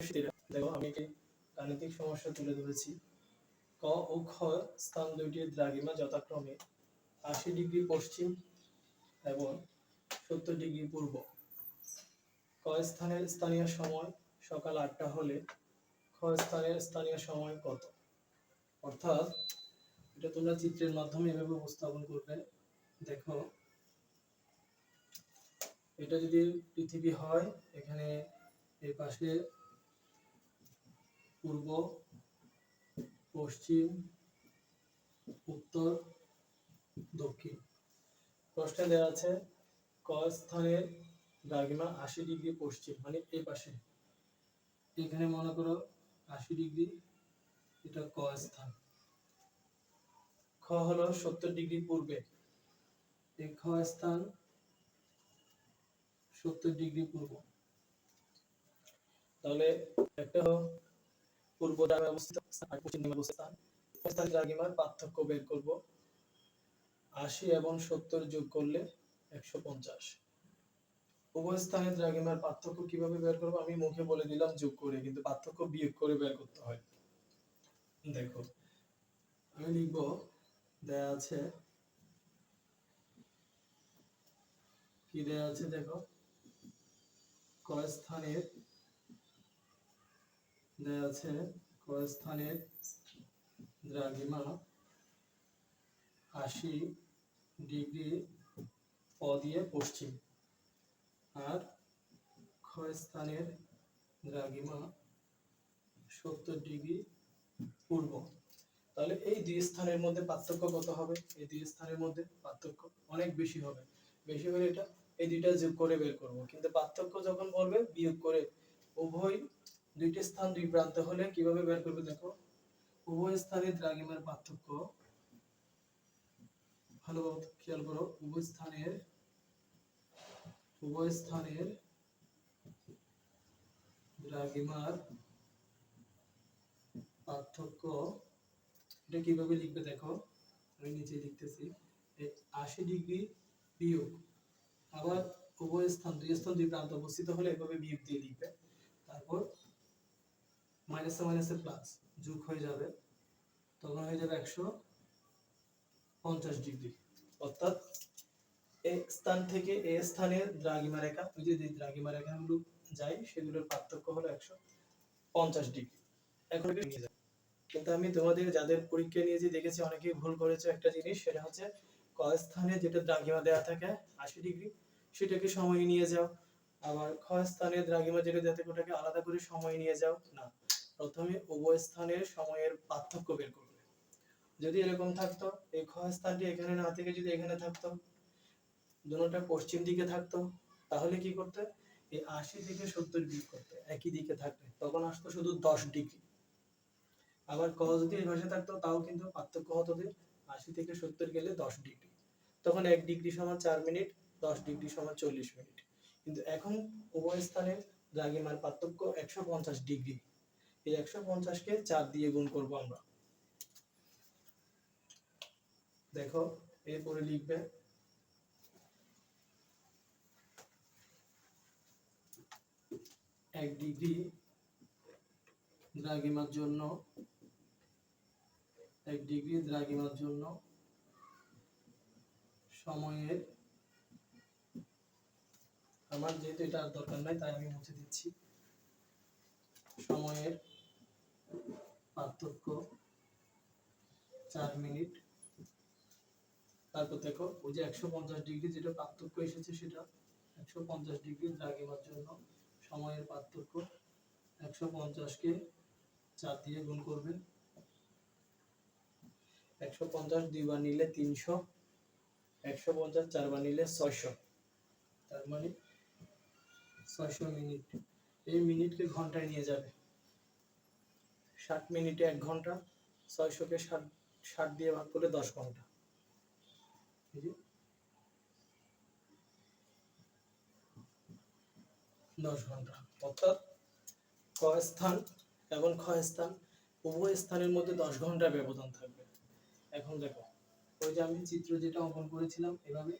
দেখো, আমি একটি গাণিতিক সমস্যা তুলে ধরেছি। ক ও খ স্থান দুইটির দ্রাঘিমা যথাক্রমে আশি ডিগ্রি পশ্চিম এবং সত্তর ডিগ্রি পূর্ব। ক স্থানের স্থানীয় সময় সকাল আটটা হলে খ স্থানের স্থানীয় সময় কত? অর্থাৎ এটা তোমরা চিত্রের মাধ্যমে এভাবে উপস্থাপন করবে। দেখো, এটা যদি পৃথিবী হয়, এখানে এই পাশে পূর্ব, পশ্চিম, উত্তর, দক্ষিণ। প্রশ্নে দেওয়া আছে, ক স্থানের দ্রাঘিমা আশি ডিগ্রি পশ্চিম মানে এই পাশে। এখানে মনে করো আশি ডিগ্রি, এটা ক স্থান। খ হলো সত্তর ডিগ্রি পূর্বে। এই খ স্থান সত্তর ডিগ্রি পূর্ব। তাহলে একটা পূর্ব অবস্থিত স্থান আর পশ্চিম দ্রাঘিমা অবস্থিত স্থান। স্থান দ্রাঘিমার পার্থক্য বের করব। আশি এবং সত্তর যোগ করলে একশো পঞ্চাশ। উভয় স্থানের দ্রাঘিমার পার্থক্য কীভাবে বের করব? আমি মুখে বলে দিলাম যোগ করে, কিন্তু পার্থক্য বিয়োগ করে বের করতে হয়। দেখো, আমি লিখব, দেয়া আছে, কি দেয়া আছে দেখো? ক স্থানের দেয়া আছে স্থানের দ্রাঘিমা আশি ডিগ্রি প দিয়ে পশ্চিম। আর খ স্থানের দ্রাঘিমা সত্তর ডিগ্রি পূর্ব। তাহলে এই দুই স্থানের মধ্যে পার্থক্য কত হবে? এই দুই স্থানের মধ্যে পার্থক্য অনেক বেশি হবে। বেশি হলে এটা এই দুইটা যোগ করে বের করব। কিন্তু পার্থক্য যখন বলবে বিয়োগ করে উভয় দুইটি স্থান, দুই প্রান্ত হলে কীভাবে বের করবে দেখো? উভয় স্থানের দ্রাঘিমার পার্থক্য। ভালো খেয়াল করো, উভয় স্থানের উভয় স্থানের দ্রাঘিমার পার্থক্য। এটা কীভাবে লিখবে দেখো? আমি নিচে লিখতেছি। আশি ডিগ্রি বিয়োগ, আবার উভয় স্থান, দুই স্থান, দুই প্রান্ত অবস্থিত হলে এভাবে বিয়োগ দিয়ে লিখবে। তারপর মাইনাসে মাইনাসে প্লাস যোগ হয়ে যাবে, তখন হয়ে যাবে একশো পঞ্চাশ ডিগ্রি। অর্থাৎ এক স্থান থেকে এ স্থানের দ্রাঘিমা রেখা, ওই যে দ্রাঘিমা রেখাগুলো যায় সেগুলোর পার্থক্য হলো একশো পঞ্চাশ ডিগ্রি। এখন নিয়ে যাবে কিন্তু আমি তোমাদের যাদের পরীক্ষা নিয়েছি, দেখেছি অনেকেই ভুল করেছে একটা জিনিস, সেটা হচ্ছে ক স্থানে যেটা দ্রাঘিমা দেওয়া থাকে, আশি ডিগ্রি, সেটাকে সময় নিয়ে যাও। আবার খ স্থানে দ্রাঘিমা যেটা দেওয়া থাকে, ওটাকে আলাদা করে সময় নিয়ে যাও। না প্রথমে উভয় স্থানের সময়ের পার্থক্য বের করবে। যদি এরকম থাকতো, এই খ স্থানটি এখানে না থেকে যদি এখানে থাকতো দুটোটা পশ্চিম দিকে থাকতো, তাহলে কি করতে? এই আশি থেকে সত্তর ডিগ্রি করতে, একই দিকে থাকবে। তখন আসতো শুধু দশ ডিগ্রি। আবার ক যদি এই ভাষায় থাকতো, তাও কিন্তু পার্থক্য হতো যে আশি থেকে সত্তর গেলে দশ ডিগ্রি। তখন এক ডিগ্রি সমান চার মিনিট, দশ ডিগ্রি সমান চল্লিশ মিনিট। কিন্তু এখন উভয় স্থানের দ্রাঘিমার পার্থক্য একশো পঞ্চাশ ডিগ্রি। এই একশো পঞ্চাশকে চার দিয়ে গুণ করব আমরা। দেখো, এরপরে লিখবে, এক ডিগ্রি দ্রাঘিমার জন্য, এক ডিগ্রি দ্রাঘিমার জন্য সময়ের, আমার যেহেতু এটা আর দরকার নাই, তাই আমি মুছে দিচ্ছি। সময়ের পার্থক্য চার মিনিট। তারপর দেখো, ওই যে একশো পঞ্চাশ ডিগ্রি যেটা পার্থক্য এসেছে সেটা একশো পঞ্চাশ ডিগ্রি দ্রাঘিমার জন্য সময়ের পার্থক্য। একশো পঞ্চাশকে চার দিয়ে গুণ করবেন। একশো পঞ্চাশ দুইবার নিলে তিনশো, একশো পঞ্চাশ চারবার নিলে ছয়শো। তার মানে ছয়শো মিনিট। এই মিনিটকে ঘন্টায় নিয়ে যাবে। ষাট মিনিটে এক ঘণ্টা, ছয়শোকে ষাট ষাট দিয়ে ভাগ করলে দশ ঘণ্টা। দশ ঘণ্টা। অর্থাৎ ক স্থান এবং খ স্থান উভয় স্থানের মধ্যে দশ ঘণ্টা ব্যবধান থাকবে। এখন দেখো, ওই যে আমি চিত্র যেটা অঙ্কন করেছিলাম এভাবে,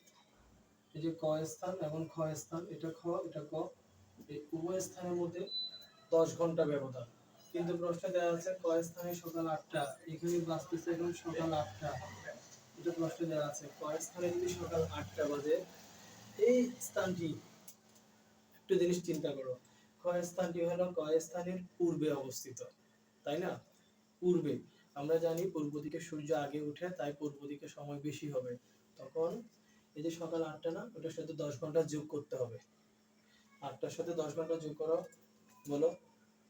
এই যে ক স্থান এবং খ স্থান এটা খ, এটা ক, এই উভয় স্থানের মধ্যে দশ ঘণ্টা ব্যবধান। কিন্তু প্রশ্ন দেওয়া আছে, কয় স্থানে সকাল আটটা? এখানে বাঁচতেছে এখন সকাল আটটা। এটা প্রশ্নে দেওয়া আছে, কয় স্থানে যদি সকাল আটটা বাজে? এই স্থানটি, একটু জিনিস চিন্তা করো। কয় স্থানটি হলো, কয় স্থানের পূর্বে অবস্থিত, তাই না? পূর্বে। আমরা জানি পূর্ব দিকে সূর্য আগে উঠে, তাই পূর্ব দিকে সময় বেশি হবে। তখন এই যে সকাল আটটা না, ওটার সাথে দশ ঘণ্টা যোগ করতে হবে। আটটার সাথে দশ ঘণ্টা যোগ করো, বলো,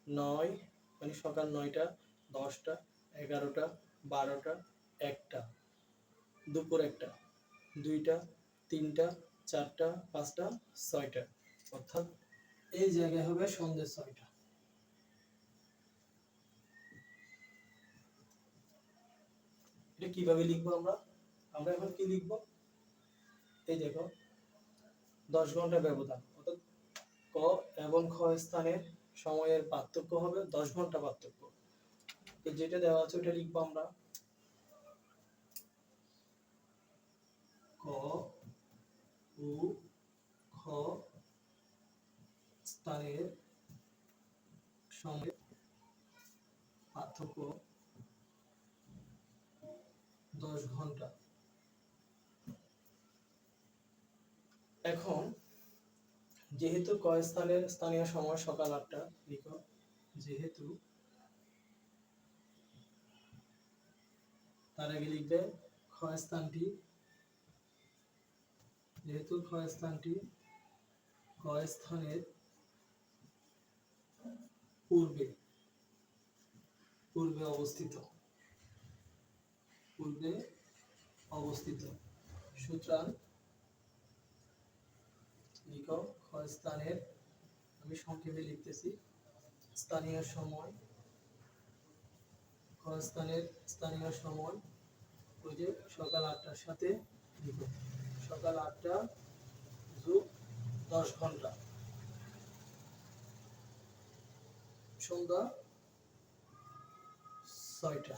নয় মানে সকাল নয়টা, দশটা, এগারোটা, বারোটা, একটা, দুপুর একটা, দুইটা, তিনটা, চারটা, পাঁচটা, ছয়টা। অর্থাৎ এই জায়গায় হবে সন্ধ্যে ছয়টা। এটা কীভাবে লিখব আমরা? আমরা এখন কি লিখব? এই দেখো, দশ ঘণ্টা ব্যবধান। অর্থাৎ ক এবং খ স্থানের সময়ের পার্থক্য হবে, দশ ঘণ্টা পার্থক্য। যেটা দেওয়া আছে ওটা লিখব আমরা। ক, উ, খ স্থানের সময়ের পার্থক্য দশ ঘণ্টা। এখন যেহেতু কয় স্থানের স্থানীয় সময় সকাল আটটা, লিখো। যেহেতু তার আগে লিখবে ক্ষয় স্থানটি। যেহেতু ক্ষয় স্থানটি ক্ষয় স্থানের পূর্বে পূর্বে অবস্থিত। পূর্বে অবস্থিত। সুতরাং লিখো। স্থানের, আমি সংক্ষেপে লিখতেছি, স্থানীয় সময় ক্ষয় স্থানের, স্থানীয় সময়, ওই যে সকাল আটটার সাথে লিখো। সকাল আটটা যোগ দশ ঘণ্টা। সন্ধ্যা ছয়টা।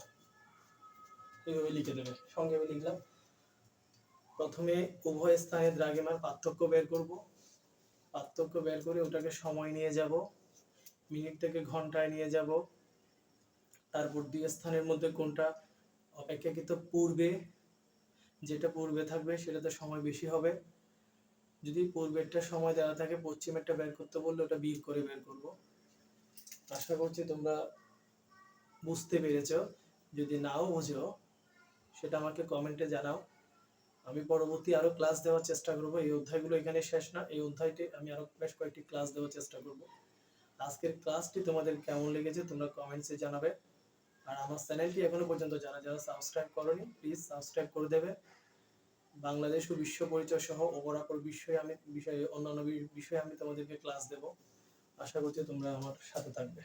এইভাবে লিখে দেবে সংক্ষেপে লিখলাম। প্রথমে উভয় স্থানের দ্রাঘিমার পার্থক্য বের করব। পার্থক্য বের করে ওটাকে সময় নিয়ে যাব মিনিট থেকে ঘন্টায় নিয়ে যাব। তারপর দুই স্থানের মধ্যে কোনটা অপেক্ষাকৃত পূর্বে, যেটা পূর্বে থাকবে সেটাতে সময় বেশি হবে। যদি পূর্বেরটা সময় দেওয়া থাকে, পশ্চিমেরটা বের করতে বললে ওটা বিয়োগ করে বের করব। আশা করছি তোমরা বুঝতে পেরেছ। যদি নাও বুঝো, সেটা আমাকে কমেন্টে জানাও। আমি পরবর্তী আরও ক্লাস দেওয়ার চেষ্টা করব। এই অধ্যায়গুলো এখানে শেষ না, এই অধ্যায়টি আমি আরও বেশ কয়েকটি ক্লাস দেওয়ার চেষ্টা করব। আজকের ক্লাসটি তোমাদের কেমন লেগেছে তোমরা কমেন্টসে জানাবে। আর আমার চ্যানেলটি এখনও পর্যন্ত যারা যারা সাবস্ক্রাইব করনি প্লিজ সাবস্ক্রাইব করে দেবে। বাংলাদেশ ও বিশ্ব পরিচয় সহ অপরাপর বিষয়ে আমি বিষয়ে অন্যান্য বিষয়ে আমি তোমাদেরকে ক্লাস দেব। আশা করছি তোমরা আমার সাথে থাকবে।